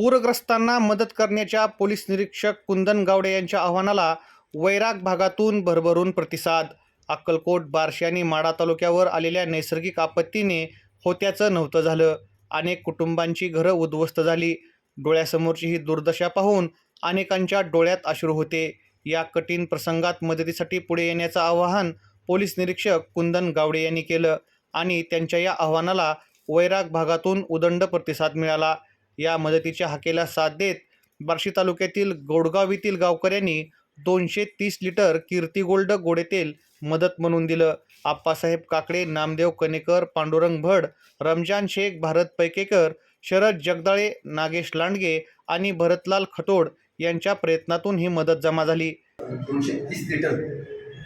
पूरग्रस्तांना मदत करण्याच्या पोलीस निरीक्षक कुंदन गावडे यांच्या आव्हानाला वैराग भागातून भरभरून प्रतिसाद. अक्कलकोट बार्शी आणि माडा तालुक्यावर आलेल्या नैसर्गिक आपत्तीने होत्याचं नव्हतं झालं. अनेक कुटुंबांची घरं उद्ध्वस्त झाली. डोळ्यासमोरची ही दुर्दशा पाहून अनेकांच्या डोळ्यात अश्रू होते. या कठीण प्रसंगात मदतीसाठी पुढे येण्याचं आवाहन पोलीस निरीक्षक कुंदन गावडे यांनी केलं आणि त्यांच्या या आव्हानाला वैराग भागातून उदंड प्रतिसाद मिळाला. या मदतीच्या हाकेला साथ देत बार्शी तालुक्यातील गोडगाव येथील गावकऱ्यांनी दोनशे तीस लिटर कीर्ती गोल्ड गोडेतेल मदत म्हणून दिलं. आप्पासाहेब काकडे नामदेव कनेकर पांडुरंग भड रमजान शेख भारत पैकेकर शरद जगदाळे नागेश लांडगे आणि भरतलाल खटोड यांच्या प्रयत्नातून ही मदत जमा झाली. दोनशे तीस लिटर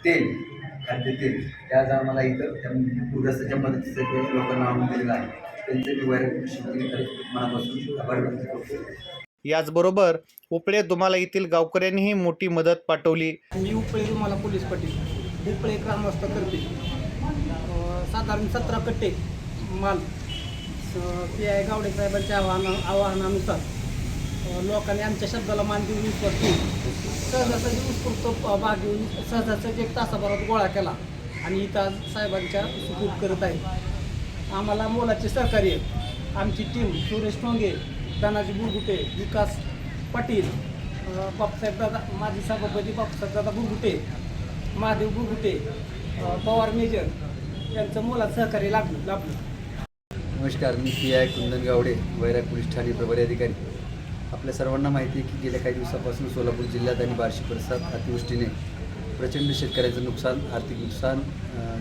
तेल खाद्य तेल त्यात आम्हाला इथं त्या पूरग्रस्ताच्या मदतीसाठी लोकांना आणून दिलेलं आहे. त्यांचे मी मनापासून आभार व्यक्त करतो. याचबरोबर उपळे दुमाला येथील गावकऱ्यांनीही मोठी मदत पाठवली. मी उपळे तुम्हाला पोलीस पाटील. उपळे ग्रामस्थातर्फे अं, साधारण सतरा कट्टे माल. पी आय गावडे साहेबांच्या आव्हाना आवाहनानुसार. लोकांनी आमच्या शब्दाला मान देऊन विश्वास ठेवून सहजासहजी उत्स्फूर्त भाग घेऊन सहजासहजी एक तासाभरात गोळा केला. आणि इथं आज साहेबांच्या सुपूर्द करत आहे. आम्हाला मोलाचे सहकार्य आमची टीम सुरेश टोंगे धनाजी बुरगुटे विकास पाटील बापसाहेब दादा माजी सभापती बापसाहेब दादा बुरगुटे महादेव बुरगुटे पवार मेजर यांचं मोलाचं सहकार्य लाभलं लाभलं. नमस्कार मी P I Kundan Gawade Vairag police Thane प्रभारी अधिकारी. आपल्या सर्वांना माहिती आहे की गेल्या काही दिवसापासून सोलापूर जिल्ह्यात आणि बार्शी परिसरात अतिवृष्टीने प्रचंड शेतकऱ्याचं नुकसान आर्थिक नुकसान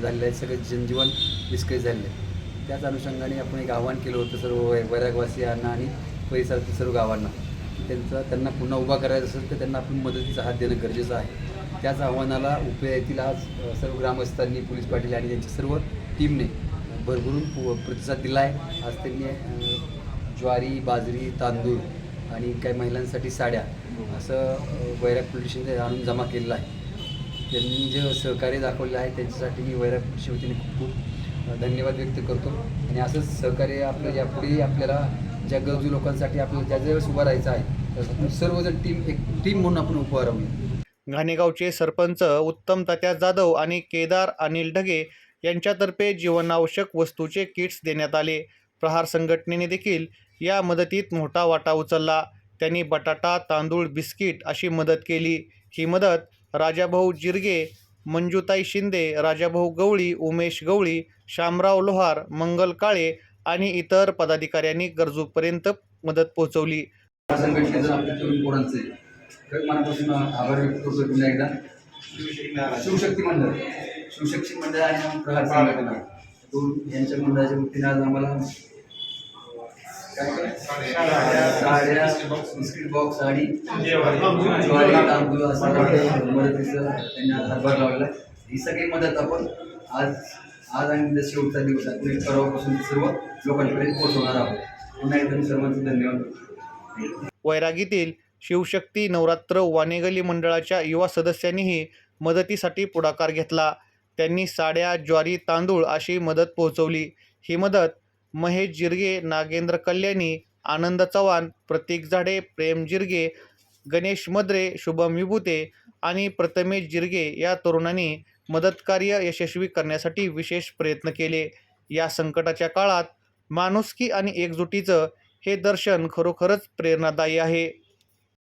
झालेलं आहे. सगळे जनजीवन विस्कळीत झालेलं आहे. त्याच अनुषंगाने आपण एक आव्हान केलं होतं सर्व वैरागवासियांना आणि परिसरातील सर्व गावांना की त्यांचा त्यांना पुन्हा उभा करायचं असेल तर त्यांना आपण मदतीचा हात देणं गरजेचं आहे. त्याच आव्हानाला उपयातील येथील आज सर्व ग्रामस्थांनी पोलीस पाटील आणि त्यांच्या सर्व टीमने भरभरून प्रतिसाद दिला आहे आज त्यांनी ज्वारी बाजरी तांदूळ आणि काही महिलांसाठी साड्या असं वैराग पोलीस आणून जमा केलेलं आहे. त्यांनी जे सहकार्य दाखवलेलं आहे त्याच्यासाठी मी वैराग पोलीस वतीने खूप खूप धन्यवाद व्यक्त करतो. आणि असंच सहकार्य आपलं यापुढे आपल्याला ज्या गरजू लोकांसाठी आपल्याला ज्या ज्यावेळेस उभा राहायचं आहे तर आपण सर्वजण टीम एक टीम म्हणून आपण उभं राहूया. घाणेगावचे सरपंच उत्तम तात्या जाधव आणि केदार अनिल ढगे यांच्यातर्फे जीवनावश्यक वस्तूचे किट्स देण्यात आले. प्रहार संघटनेने देखील या मदतीत मोठा वाटा उचलला. त्यांनी बटाटा तांदूळ बिस्किट अशी मदत केली. ही मदत राजाभाऊ जिरगे मंजुताई शिंदे राजाभाऊ गवळी उमेश गवळी शामराव लोहार मंगल काळे आणि इतर पदाधिकाऱ्यांनी गरजूपर्यंत मदत पोहोचवली. मनापासून आभार व्यक्त करतो पुन्हा एकदा. शिवशक्ती मंडळ शिवशक्ती मंडळ आणि प्रहार संघटना दोन यांच्या मंडळाच्या वतीने आज आम्हाला साड्या बिस्किट बॉक्स ज्वारी तांदूळ मदतीचं त्यांनी आज हातभार ही सगळी मदत आपण आज आज आणि शेवटचा दिवस परवापासून सर्व लोकांपर्यंत पोहोचवणार आहोत. पुन्हा सर्वांचे धन्यवाद. वैरागीतील शिवशक्ती नवरात्र वानेगली मंडळाच्या युवा सदस्यांनीही मदतीसाठी पुढाकार घेतला. त्यांनी साड्या ज्वारी तांदूळ अशी मदत पोहोचवली. ही मदत महेश जिरगे नागेंद्र कल्याणी आनंद चव्हाण प्रतीक झाडे प्रेम जिरगे गणेश मद्रे शुभम विभूते आणि प्रथमेश जिरगे या तरुणांनी मदतकार्य यशस्वी करण्यासाठी विशेष प्रयत्न केले. या संकटाच्या काळात माणुसकी आणि एकजुटीचं हे दर्शन खरोखरच प्रेरणादायी आहे.